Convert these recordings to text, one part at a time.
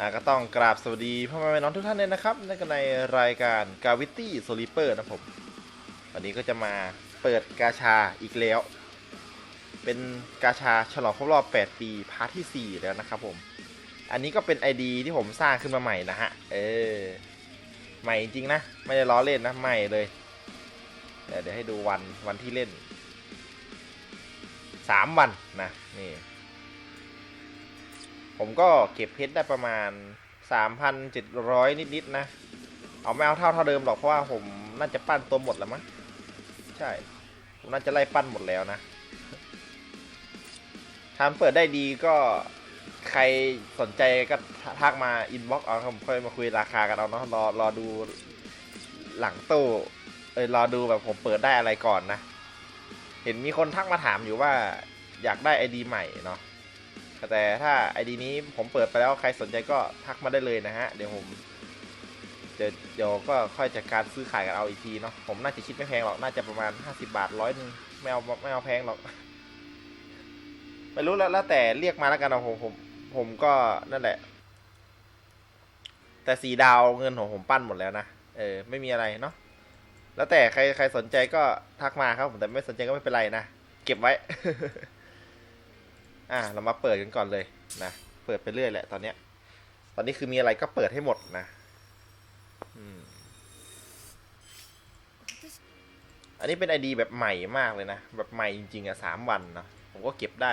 อ่าก็ต้องกราบสวัสดีพ่อแม่น้องทุกท่านเลยนะครับในในรายการ Gravity Sleeper นะผมวันนี้ก็จะมาเปิดกาชาอีกแล้ว เป็นกาชาฉลองครบรอบ 8 ปีพาร์ทที่ 4 แล้วนะครับผม อันนี้ก็เป็น ID ที่ผมสร้างขึ้นมาใหม่นะฮะ เออ ใหม่จริงๆนะ ไม่ได้ล้อเล่นนะ ใหม่เลย เดี๋ยวให้ดูวันวันที่เล่น 3 วันนะ นี่ ผมก็เก็บเพชรได้ประมาณ 3,700 นิดๆนะ เอาไม่เอาเท่าเท่าเดิมหรอกเพราะว่าผมน่าจะปั้นตัวหมดแล้วมั้งใช่ผมน่าจะไล่ปั้นหมดแล้วนะทำเปิดได้ดีก็ใครสนใจก็ทักมาอินบ็อกซ์เอาผมค่อยมาคุยราคากันเอาเนาะรอรอดูหลังตู้เออรอดูแบบผมเปิดได้อะไรก่อนนะ เห็นมีคนทักมาถามอยู่ว่าอยากได้ไอดีใหม่เนาะ แต่ถ้าไอดีนี้ผมเปิดไปแล้วใครสนใจก็ทักมาได้เลยนะฮะ เดี๋ยวผมเดี๋ยวเดี๋ยวก็ค่อยจัดการซื้อขายกันเอาอีกทีเนาะผมน่าจะคิดไม่แพงหรอกน่าจะประมาณ 50 บาทร้อยหนึ่งไม่เอาไม่เอาแพงหรอกไม่รู้แล้วแล้วแต่เรียกมาแล้วกันนะผมผมผมก็นั่นแหละ แต่สีดาวเงินของผมปั้นหมดแล้วนะเออไม่มีอะไรเนาะแล้วแต่ใครใครสนใจก็ทักมาครับผมแต่ไม่สนใจก็ไม่เป็นไรนะ เก็บไว้ อะเรามาเปิดกันก่อนเลยนะเปิดไปเรื่อยแหละตอนเนี้ย ตอนนี้คือมีอะไรก็เปิดให้หมดนะอันนี้เป็นไอดีแบบใหม่มากเลยนะ แบบใหม่จริงๆอะสามวันเนาะผมก็เก็บได้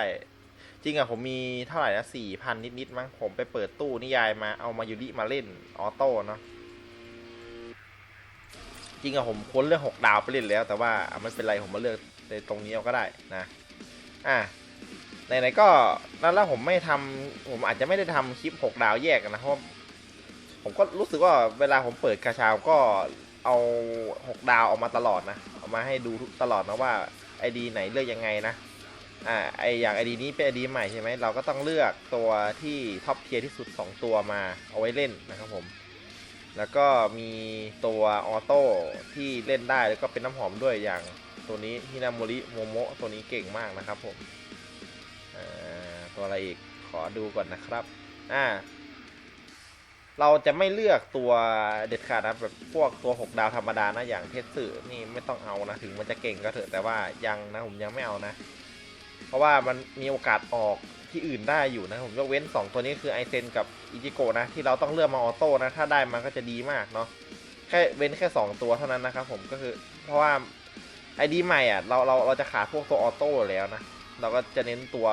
จริงอะผมมีเท่าไหร่นะสี่พันนิดๆมั้งผมไปเปิดตู้นิยายมาเอามายูริมาเล่นออโต้เนาะจริงอะผมค้นเรื่องหกดาวไปเล่นแล้ว แต่ว่าไม่เป็นไรผมมาเลือกในตรงนี้เอาก็ได้นะ อะ ไหนๆก็นั่นแล้วผมไม่ทำผมอาจจะไม่ได้ทำคลิปหกดาวแยกนะเพราะผมก็รู้สึกว่าเวลาผมเปิดกาชาก็เอาหกดาวออกมาตลอดนะเอามาให้ดูทุกตลอดนะว่าไอดีไหนเลือกยังไงนะอ่าไออย่างไอดีนี้เป็นไอดีใหม่ใช่ไหมเราก็ต้องเลือกตัวที่ท็อปเทียร์ที่สุด 2 ตัวมาเอาไว้เล่นนะครับผม แล้วก็มีตัวออโต้ที่เล่นได้แล้วก็เป็นน้ำหอมด้วยอย่างตัวนี้ฮินาโมริโมโมะตัวนี้เก่งมากนะครับผม ตัวอะไรอีกขอดูก่อนนะครับอ่าเราจะไม่เลือกตัวเด็ดขาดนะแบบพวกตัว 6 ดาวธรรมดานะอย่างเทสสึนี่ไม่ต้องเอานะถึงมันจะเก่งก็เถอะแต่ว่ายังนะผมยังไม่เอานะ เพราะว่ามันมีโอกาสออกที่อื่นได้อยู่นะผมยกเว้น 2 ตัวนี้คือไอเซนกับอิจิโกะนะที่เราต้องเลือกมาออโต้นะถ้าได้มันก็จะดีมากเนาะแค่เว้นแค่ 2 ตัวเท่านั้นนะครับผมก็คือเพราะว่าไอดีใหม่อะเราเราเราจะขาดพวกตัวออโต้แล้วนะ เราก็จะเน้นตัว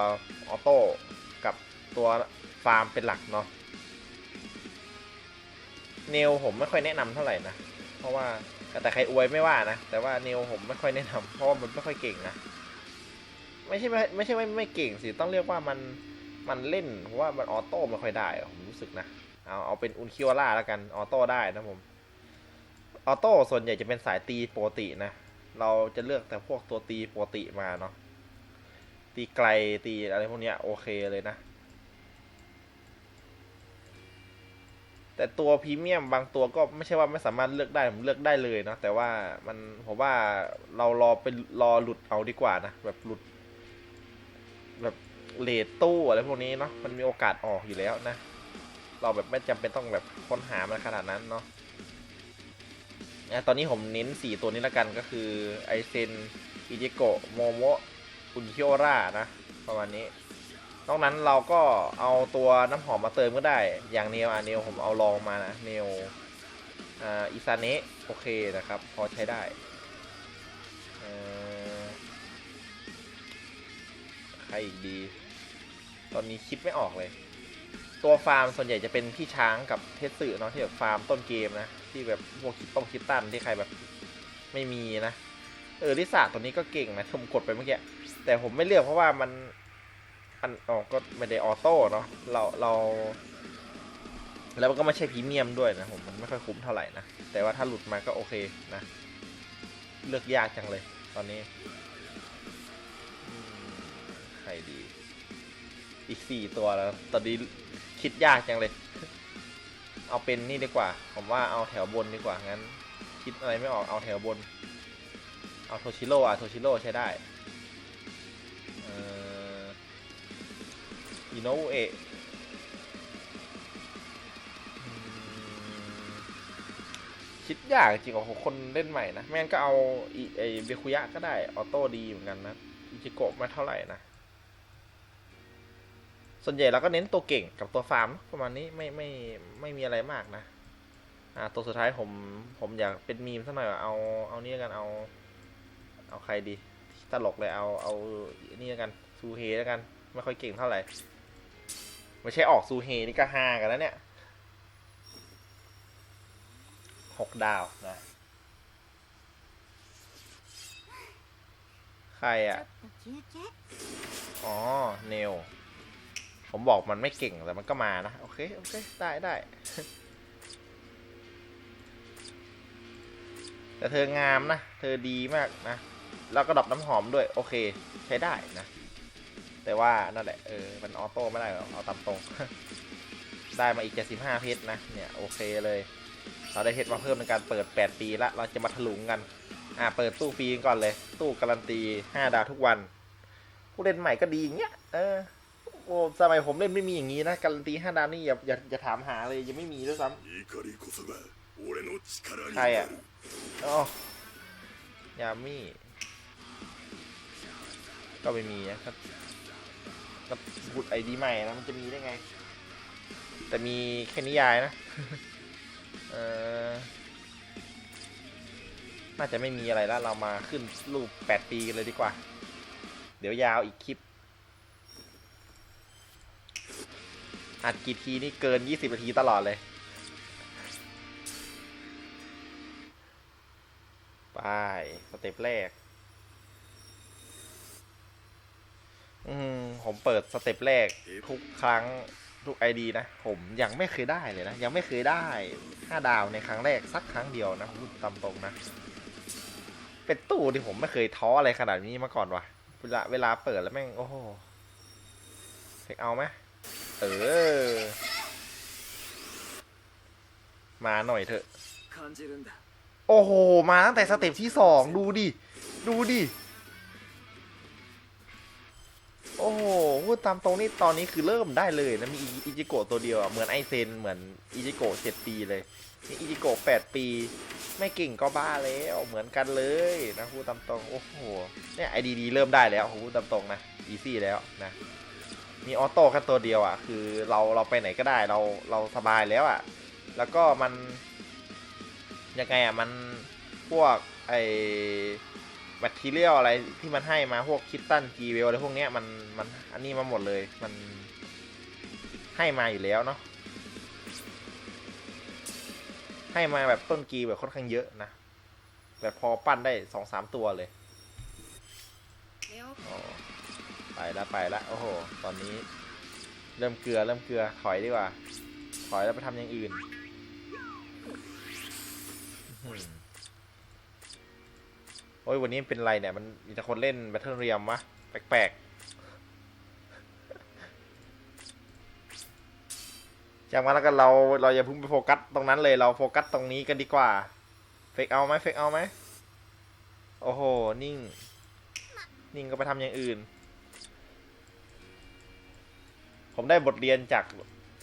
ออโต้กับตัวฟาร์มเป็นหลักเนาะเนลผมไม่ค่อยแนะนำเท่าไหร่นะ เพราะว่าแต่ใครอวยไม่ว่านะ แต่ว่าเนลผมไม่ค่อยแนะนำเพราะว่ามันไม่ค่อยเก่งนะไม่ใช่ไม่ไม่ใช่ว่ไม่เก่งสิต้องเรียกว่ามันมันเล่นเพราะว่ามันออโต้ไม่ค่อยได้ผมรู้สึกนะเอาเอาเป็นอุนคิวล่าแล้วกันออโต้ได้นะผมออโต้ส่วนใหญ่จะเป็นสายตีปกตินะ เราจะเลือกแต่พวกตัวตีปกติมาเนาะ ตีไกลตีอะไรพวกเนี้ยโอเคเลยนะ แต่ตัวพรีเมียมบางตัวก็ไม่ใช่ว่าไม่สามารถเลือกได้ผมเลือกได้เลยเนาะแต่ว่ามันผมว่าเรารอไปรอหลุดเอาดีกว่านะแบบหลุด แบบเลทตู้อะไรพวกนี้เนาะมันมีโอกาสออกอยู่แล้วนะ เราแบบไม่จำเป็นต้องแบบค้นหามันขนาดนั้นเนาะอะตอนนี้ผมเน้นสี่ตัวนี้แล้วกันก็คือไอเซนอิจิโกะโมโมะ อุนคิโอร่านะ ประมาณนี้ นอกนั้นเราก็เอาตัวน้ำหอมมาเติมก็ได้ อย่างเนวอะเนวผมเอาลองมานะเนวอ่าอิซาเนะโอเคนะครับ พอใช้ได้ใครอีกดี ตอนนี้คิดไม่ออกเลย ตัวฟาร์มส่วนใหญ่จะเป็นพี่ช้างกับเทสสึเนาะที่แบบฟาร์มต้นเกมนะ ที่แบบพวกคิดต้องคิดตันที่ใครแบบไม่มีนะ เออลิซ่าตัวนี้ก็เก่งนะที่ผมกดไปเมื่อกี้แต่ผมไม่เลือกเพราะว่ามันมันอ๋อก็ไม่ได้ออโต้เนาะเราเรา แล้วมันก็ไม่ใช่พรีเมียมด้วยนะผมมันไม่ค่อยคุ้มเท่าไหร่นะแต่ว่าถ้าหลุดมาก็โอเคนะ เลือกยากจังเลย ตอนนี้ใครดี อีกสี่ตัวแล้ว ตอนนี้คิดยากจังเลย เอาเป็นนี่ดีกว่า ผมว่าเอาแถวบนดีกว่างั้น คิดอะไรไม่ออกเอาแถวบน เอาโทชิโร่อะโทชิโร่ใช้ได้อินโนเอะคิดยากจริงของคนเล่นใหม่นะแม่นก็เอาไอเบคุยะก็ได้ ออโต้ดีเหมือนกันนะอิจิโกะไม่เท่าไหร่นะ ส่วนใหญ่เราก็เน้นตัวเก่งกับตัวฟาร์มประมาณนี้ไม่ไม่ไม่มีอะไรมากนะ อ่าตัวสุดท้ายผมผมอยากเป็นมีมสักหน่อยเอาเอาเนี่กันเอา เอาใครดี ตลกเลยเอาเอานี้วกันซูเฮแล้วกัน ไม่ค่อยเก่งเท่าไหร่ ไม่ใช่ออกซูเฮนี่ก็ฮากันแล้วเนี่ยหกดาวนะใครอะ่ะ อ๋อ เนล ผมบอกมันไม่เก่งแต่มันก็มานะ โอเค โอเค ได้ได้ แต่เธองามนะ เธอดีมากนะ แล้วก็ดับน้ำหอมด้วย โอเค ใช้ได้นะ แต่ว่านั่นแหละ เออ มันออโต้ไม่ได้หรอกเอาตามตรง ได้มาอีก 75 เพชรนะ เนี่ย โอเคเลย เราได้เพชรมาเพิ่มในการเปิด 8 ปีละ เราจะมาถลุงกัน อ่า เปิดตู้ฟรีก่อนเลย ตู้การันตี 5 ดาวทุกวัน ผู้เล่นใหม่ก็ดีอย่างเงี้ย เออโอ้สมัยผมเล่นไม่มีอย่างนี้นะ การันตีห้าดาวนี่อย่าอย่าอย่าถามหาเลยยังไม่มีด้วยซ้ำใครอะอ๋อยามี่ ก็ไม่มีนะก็ก็พูดไอดีใหม่นะมันจะมีได้ไง แต่มีแค่นิยายนะเออน่าจะไม่มีอะไรแล้วเรามาขึ้นรูปแปดปีกันเลยดีกว่า เดี๋ยวยาวอีกคลิป อัดกี่ทีนี่เกิน 20 นาทีตลอดเลย ไป สเต็ปแรก อืมผมเปิดสเต็ปแรกทุกครั้งทุกไอดีนะ ผมยังไม่เคยได้เลยนะ ยังไม่เคยได้ห้าดาวในครั้งแรกสักครั้งเดียวนะพูดตามตรงนะ เป็นตู้ที่ผมไม่เคยท้ออะไรขนาดนี้มาก่อนวะเวลาเวลาเปิดแล้วแม่งโอ้โหเเอาไหมเออ มาหน่อยเถอะ โอ้โห มาตั้งแต่สเต็ปที่สองดูดิ ดูดิ โอ้โหพูดตามตรงนี่ตอนนี้คือเริ่มได้เลยนะมีอิจิโกะตัวเดียวอะเหมือนไอเซนเหมือนอิจิโกะเจ็ดปีเลยนี่อิจิโกะแปดปี ไม่เก่งก็บ้าแล้วเหมือนกันเลยนะพูดตามตรงโอ้โหเนี่ยไอดีดีเริ่มได้แล้วพูดตามตรงนะอีซี่แล้วนะมีออโต้แค่ตัวเดียวอะคือเราเราไปไหนก็ได้เราเราสบายแล้วอะ แล้วก็มันยังไงอะมันพวกไอ แบตเตอรี่อะไรที่มันให้มาพวกคิตตันกีเวลอะไรพวกเนี้ยมันมันอันนี้มาหมดเลยมันให้มาอยู่แล้วเนาะให้มาแบบต้นกีแบบค่อนข้างเยอะนะแบบพอปั้นได้สองสามตัวเลยไปละไปละโอ้โห ตอนนี้ เริ่มเกลือเริ่มเกลือถอยดีกว่า ถอยแล้วไปทำอย่างอื่น โอ้ยวันนี้เป็นไรเนี่ยมันมีแต่คนเล่นแบทเทิลเรียมวะแปลกๆจากมาแล้วกันเราเราอย่าพิ่งไปโฟกัสตรงนั้นเลยเราโฟกัสตรงนี้กันดีกว่าเฟกเอาไหมเฟกเอาไหมโอ้โหนิ่ง นิ่งก็ไปทำอย่างอื่น ผมได้บทเรียนจาก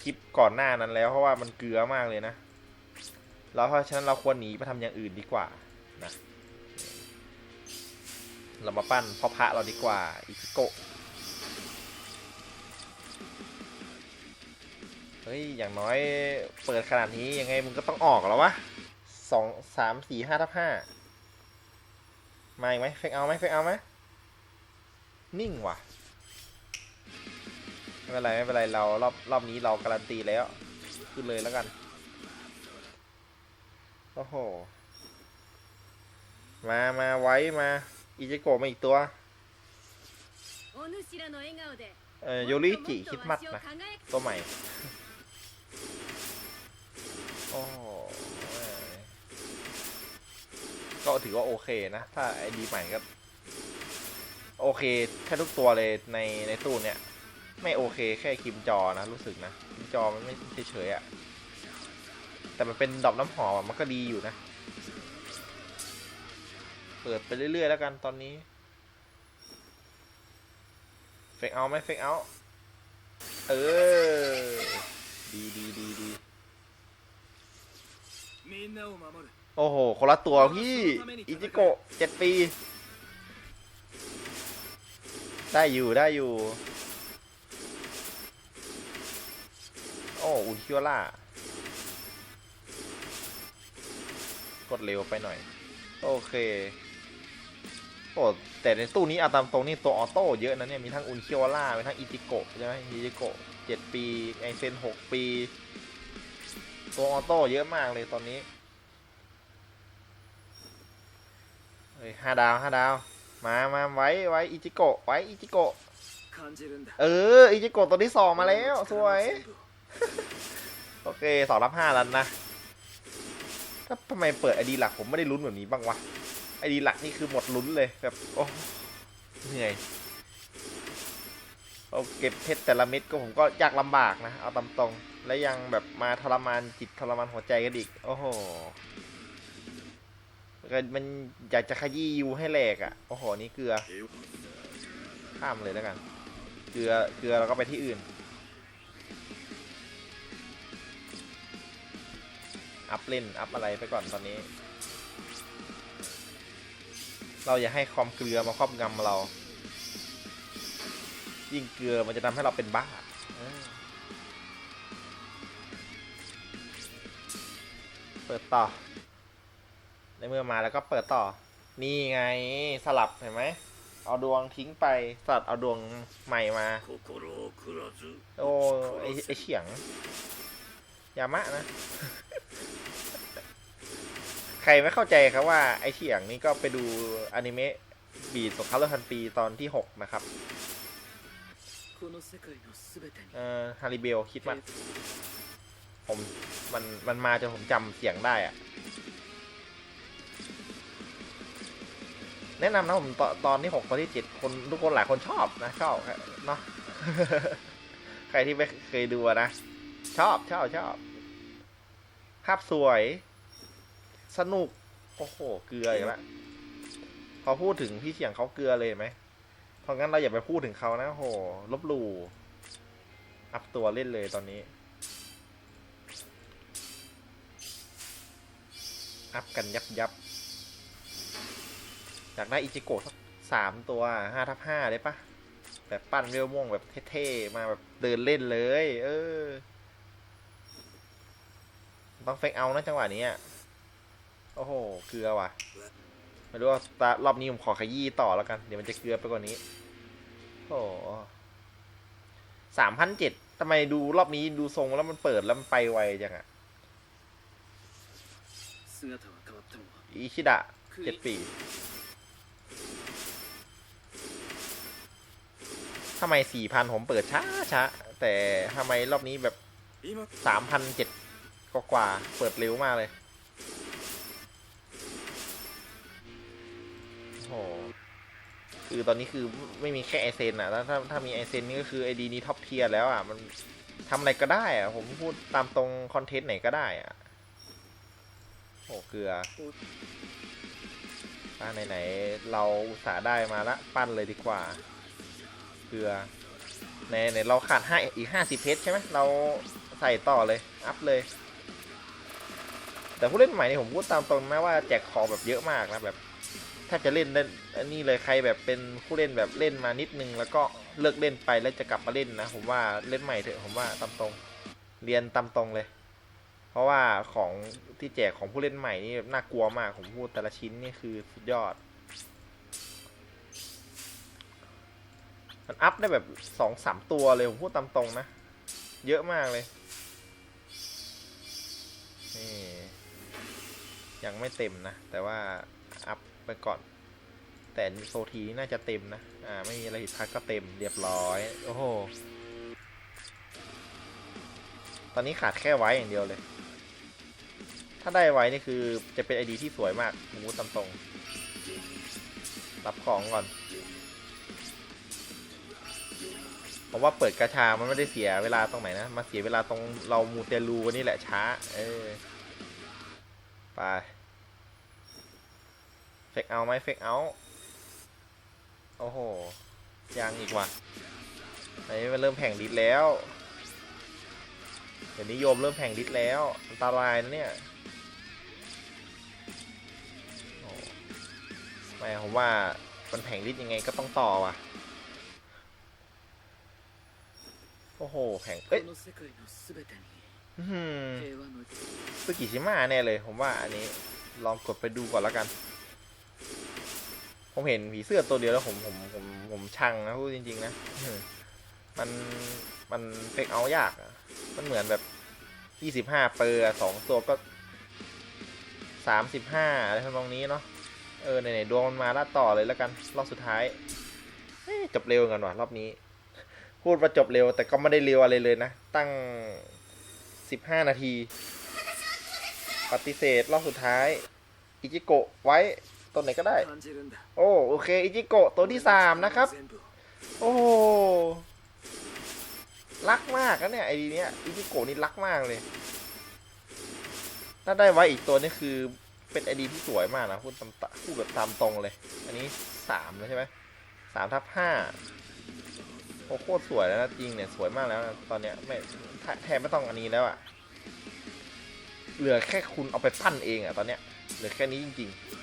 คลิปก่อนหน้านั้นแล้วเพราะว่ามันเกลือมากเลยนะแล้วเพราะฉะนั้นเราควรหนีไปทำอย่างอื่นดีกว่านะ เรามาปั้นพ่อพระเราดีกว่าอิจิโกะเฮ้ย อย่างน้อยเปิดขนาดนี้ยังไงมึงก็ต้องออกแล้ววะสองสามสี่ห้าทับห้ามาอีกไหมเฟกเอาไหมเฟกเอาไหมนิ่งว่ะไม่เป็นไรไม่เป็นไรเรารอบรอบนี้เราการันตีแล้วขึ้นเลยแล้วกันโอ้โหมามาไว้มา อิจิโกะมาอีกตัว เอ่อโยริจิคิดมัดนะตัวใหม่ โอ้ก็ถือว่าโอเคนะ ถ้าไอดีใหม่ก็ โอเคแค่ทุกตัวเลยในในตู้เนี่ย ไม่โอเคแค่คิมจอนะ รู้สึกนะคิมจอมันไม่เฉยๆอะ่ะแต่มันเป็นดอกน้ำหอมมันก็ดีอยู่นะ เปิดไปเรื่อยๆแล้วกันตอนนี้เฟกเอาไหมเฟกเอาเออ ดีดีดีดีโอ้โห คนละตัวพี่ อิจิโกะเจ็ดปี ได้อยู่ได้อยู่ โอ้อุคิวล่ากดเร็วไปหน่อย โอเค อ้แต่ในตู้นี้อาตามตรงนี่ตัวออโต้เยอะนะเนี่ยมีทั้งอุนเคียวล่ามีทั้งอิติโกใช่ไหมอิติโกเจ็ดปีไอเซนหกปี ตัวออโต้เยอะมากเลยตอนนี้เฮ้ยห้าดาวห้าดาว มามาไว้ไว้อิติโกไว้อิติโกเอออิติโกตัวที่สองมาแล้วสวยโอเคสองรับห้าแล้วนะทำไมเปิดไอดีหลักผมไม่ได้ลุ้นแบบนี้บ้างวะ ไอดีหลักนี่คือหมดลุ้นเลยแบบโอ้เหนื่อยเอาเก็บเพชรแต่ละเม็ดก็ผมก็ยากลำบากนะ เอาตามตรงและยังแบบมาทรมานจิตทรมานหัวใจกันอีก โอ้โหมันอยากจะขยี้ยูให้แหลกอะ โอ้โห นี่เกลือ ข้ามเลยแล้วกัน เกลือ เกลือเราก็ไปที่อื่น อัพเล่น อัพอะไรไปก่อนตอนนี้ เราอย่าให้ความเกลือมาครอบงำเรา ยิ่งเกลือมันจะทำให้เราเป็นบ้าเปิดต่อ ในเมื่อมาแล้วก็เปิดต่อ นี่ไงสลับเห็นไหม เอาดวงทิ้งไปสลับเอาดวงใหม่มา โอ้ไอไเฉียง ยามะนะ ครไม่เข้าใจครับว่าไอเฉียงนี้ก็ไปดูอนิเมะบีดสงครามโลกพันปีตอนที่ 6 นะครับเอ่อฮาริเบลคิดว่าผมมันมันมาจนผมจำเสียงได้อะแนะนำนะผมตตอนที่หกตอนที่เจ็ดคนทุกคนหลายคนชอบนะชอบเนาะใครที่ไม่เคยดูนะ ชอบชอบชอบ ภาพสวย สนุก โอ้โห เกลืออีกแล้วพอพูดถึงพี่เฉียงเขาเกลือเลยไหม เพราะงั้นเราอย่าไปพูดถึงเขานะโห ลบหลู่ อัพตัวเล่นเลยตอนนี้ อัพกันยับยับ อยากได้อิจิโกะสักสามตัวห้าทับห้าได้ปะแบบปั้นเรียวม่วงแบบเท่ๆ มาแบบเดินเล่นเลย เออ ต้องเฟกเอานะจังหวะนี้อะ โอ้โห เกลือว่ะ ไม่รู้ว่าสตาร์รอบนี้ผมขอขยี้ต่อแล้วกัน เดี๋ยวมันจะเกลือไปกว่านี้ โอ้สามพันเจ็ดทำไมดูรอบนี้ดูทรงแล้วมันเปิดแล้วมันไปไวจังอะอิชิดะเจ็ดปีทำไมสี่พันผมเปิดช้าช้าแต่ทำไมรอบนี้แบบสามพันเจ็ดกว่าเปิดเร็วมากเลย โอ้โหคือตอนนี้คือไม่มีแค่ไอเซนอะแล้วถ้าถ้ามีไอเซนนี่ก็คือไอดีนี้ท็อปเทียร์แล้วอะมันทำอะไรก็ได้อะผมพูดตามตรงคอนเทนต์ไหนก็ได้อะโอ้เกลืออ่าไหนๆเราอุตส่าห์ได้มาละ ปั้นเลยดีกว่า เกลือในในเราขาดห้าอีกห้าสิบเพชรใช่ไหมเราใส่ต่อเลย อัพเลย แต่ผู้เล่นใหม่นี่ผมพูดตามตรงแม้ว่าแจกของแบบเยอะมากนะแบบ ถ้าจะเล่นเล่นอันนี้เลยใครแบบเป็นผู้เล่นแบบเล่นมานิดนึง แล้วก็เลิกเล่นไปแล้วจะกลับมาเล่นนะ ผมว่าเล่นใหม่เถอะผมว่าตามตรง เรียนตามตรงเลย เพราะว่าของที่แจกของผู้เล่นใหม่นี่น่ากลัวมากผมพูดแต่ละชิ้นนี่คือสุดยอด มันอัพได้แบบสองสามตัวเลยผมพูดตามตรงนะ เยอะมากเลยนี่ยังไม่เต็มนะ แต่ว่า ไปก่อน แต่โซทีน่าจะเต็มนะ อ่า ไม่มีอะไรผิดพลาดก็เต็มเรียบร้อย โอ้โห ตอนนี้ขาดแค่ไว้อย่างเดียวเลย ถ้าได้ไว้นี่คือจะเป็นไอดีที่สวยมากมูตามตรง รับของก่อนผมว่าเปิดกระชา มันไม่ได้เสียเวลาตรงไหนนะ มาเสียเวลาตรงเรามูเตลูนนี่แหละช้า เออ ไป เฟกเอาไหมเฟกเอา โอ้โห ยังอีกว่ะอันนี้มันเริ่มแผงดิสแล้ว เดี๋ยวนี้โยมเริ่มแผงดิสแล้ว อันตรายนะเนี่ยไม่ผมว่ามันแผงดิสยังไงก็ต้องต่อว่ะ โอ้โห แผง เอ้ยซึกิชิมาแน่เลย ผมว่าอันนี้ลองกดไปดูก่อนแล้วกัน ผมเห็นผีเสื้อตัวเดียวแล้วผมผมผมผมชังนะพูดจริง ๆ นะมันมันเฟกเอายากมันเหมือนแบบยี่สิบห้าเปอร์สองตัวก็สามสิบห้าอะไรทำนองนี้เนาะเออไหนๆดวงมันมาล้วต่อเลยแล้วกันรอบสุดท้ายเฮ้ยจบเร็วกันว่ะรอบนี้ พูดว่าจบเร็ว แต่ก็ไม่ได้เร็วอะไรเลยนะ ตั้งสิบห้านาที ปฏิเสธรอบสุดท้าย อิจิโกะไว้ ตัวไหนก็ได้ โอ้โอเคอิจิโกะตัวที่สามนะครับ โอ้รักมากนะเนี่ยไอ้ดีเนี้ยอิจิโกะนี่รักมากเลยถ้าได้ไว้อีกตัวนี่คือเป็นไอดีที่สวยมากนะพูดตามพูดแบบตามตรงเลย อันนี้สามแล้วใช่ไหมสามทับห้าโอ้โคตรสวยแล้วนะจริงเนี่ยสวยมากแล้วนะตอนเนี้ยไม่แทนไม่ต้องอันนี้แล้วอะเหลือแค่คุณเอาไปปั้นเองอะตอนเนี้ยเหลือแค่นี้จริงๆ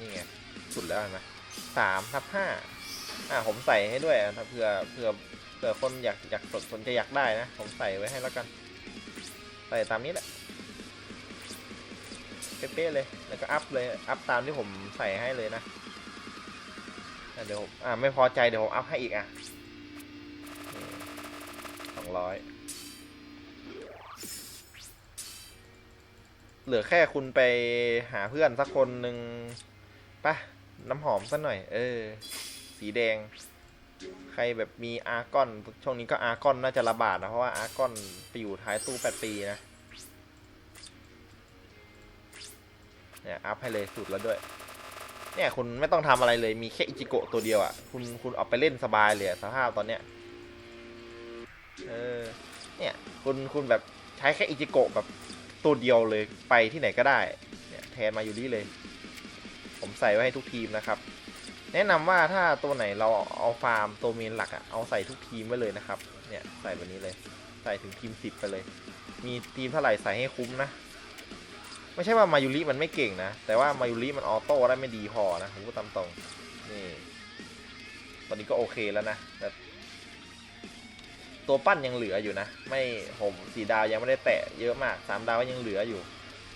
นี่ไงสุดแล้วเห็นไหมสามทับห้าอ่าผมใส่ให้ด้วยถ้าเผื่อเผื่อเผื่อคนอยากอยากสนสนจะอยากได้นะ ผมใส่ไว้ให้แล้วกัน ใส่ตามนี้แหละเป๊ะเลย แล้วก็อัพเลย อัพตามที่ผมใส่ให้เลยนะอะเดี๋ยวผมอ่าไม่พอใจเดี๋ยวผมอัพให้อีกอะสองร้อยเหลือแค่คุณไปหาเพื่อนสักคนหนึ่ง ปะน้ำหอมสักหน่อย เออ สีแดง ใครแบบมีอาร์กอน ช่วงนี้ก็อาร์กอนน่าจะระบาดนะ เพราะว่าอาร์กอนไปอยู่ท้ายตู้แปดปีนะ เนี่ยอัพให้เลยสุดแล้วด้วย เนี่ยคุณไม่ต้องทำอะไรเลย มีแค่อิจิโกะตัวเดียวอะ่ะ คุณคุณเอาไปเล่นสบายเลยสภาพตอนเนี้ย เออ เนี่ยคุณคุณแบบใช้แค่อิจิโกะแบบตัวเดียวเลย ไปที่ไหนก็ได้ เนี่ยแทนมาอยู่นี่เลย ผมใส่ไว้ให้ทุกทีมนะครับ แนะนำว่าถ้าตัวไหนเราเอาฟาร์มตัวเมนหลักอะเอาใส่ทุกทีมไว้เลยนะครับ เนี่ยใส่แบบนี้เลย ใส่ถึงทีมสิบไปเลย มีทีมเท่าไหร่ใส่ให้คุ้มนะ ไม่ใช่ว่ามายุริมันไม่เก่งนะ แต่ว่ามายุริมันออโต้ได้ไม่ดีพอนะผมพูดตามตรง นี่ ตอนนี้ก็โอเคแล้วนะแต่ตัวปั้นยังเหลืออยู่นะ ไม่ผมสีดาวยังไม่ได้แตะเยอะมากสามดาวก็ยังเหลืออยู่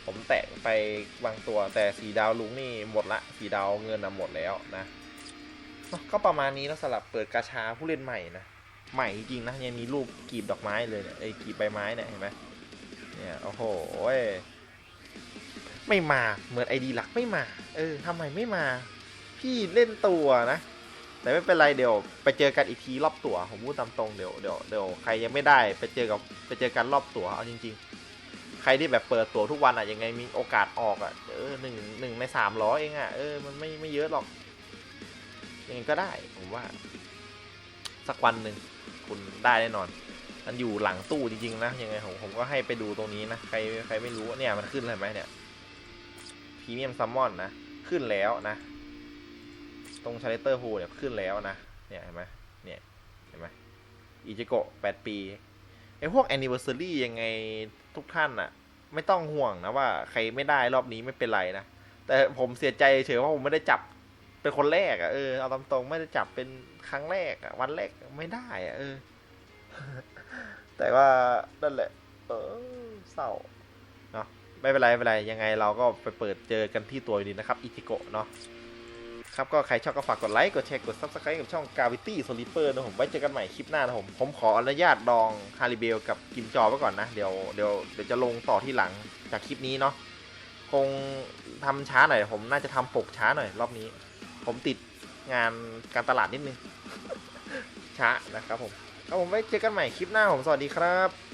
ผมแตะไปบางตัวแต่สีดาวลุงนี่หมดละ สีดาวเงินนะหมดแล้วนะก็ประมาณนี้แล้วสำหรับเปิดกาชาผู้เล่นใหม่นะ ใหม่จริงๆนะยังมีรูปกีบดอกไม้เลยเนี่ยไอ้กีบใบไม้เนี่ยเห็นไหมเนี่ยโอ้โหไม่มาเหมือนไอดีหลักไม่มา เออทำไมไม่มา พี่เล่นตัวนะ แต่ไม่เป็นไรเดี๋ยวไปเจอกันอีกทีรอบตัวผมพูดตามตรงเดี๋ยวเดี๋ยวเดี๋ยวใครยังไม่ได้ไปเจอกับไปเจอกันรอบตัวเอาจริง ๆ ใครที่แบบเปิดตั๋วทุกวันอะยังไงมีโอกาสออกอะเออหนึ่งหนึ่งในสามร้อยเองอะเออมันไม่ไม่เยอะหรอกยังไงก็ได้ผมว่า สักวันหนึ่งคุณได้แน่นอน มันอยู่หลังตู้จริงๆนะยังไงผมผมก็ให้ไปดูตรงนี้นะใครใครไม่รู้เนี่ยมันขึ้นเลยไหมเนี่ยพรีเมียมซัมมอนนะขึ้นแล้วนะ ตรงชาเลเตอร์โฮเนี่ยขึ้นแล้วนะเนี่ยเห็นไหมเนี่ยเห็นไหมอิจิโกะแปดปีไอพวกแอนนิเวอร์ซ y ยังไง ทุกท่านอะไม่ต้องห่วงนะว่าใครไม่ได้รอบนี้ไม่เป็นไรนะ แต่ผมเสียใจเฉยๆว่าผมไม่ได้จับเป็นคนแรกอะเออเอาตามตรงไม่ได้จับเป็นครั้งแรกอะวันแรกไม่ได้อะเออ แต่ว่านั่นแหละ เออเศร้าเนาะไม่เป็นไรไม่เป็นไรยังไงเราก็ไปเปิดเจอกันที่ตัวอยู่ดีนะครับ อิจิโกะเนาะ ครับก็ใครชอบก็ฝากกดไลค์ กดแชร์ กด Subscribe กับช่อง Gravity Sleeper นะผมไว้เจอกันใหม่คลิปหน้านะผม ผมขออนุญาตดองฮาริเบลกับกิมจอไว้ก่อนนะ เดี๋ยวเดี๋ยวเดี๋ยวจะลงต่อที่หลังจากคลิปนี้เนาะคงทำช้าหน่อย ผมน่าจะทำปกช้าหน่อย รอบนี้ ผมติดงานการตลาดนิดนึง ช้านะครับผมครับผมไว้เจอกันใหม่คลิปหน้าผมสวัสดีครับ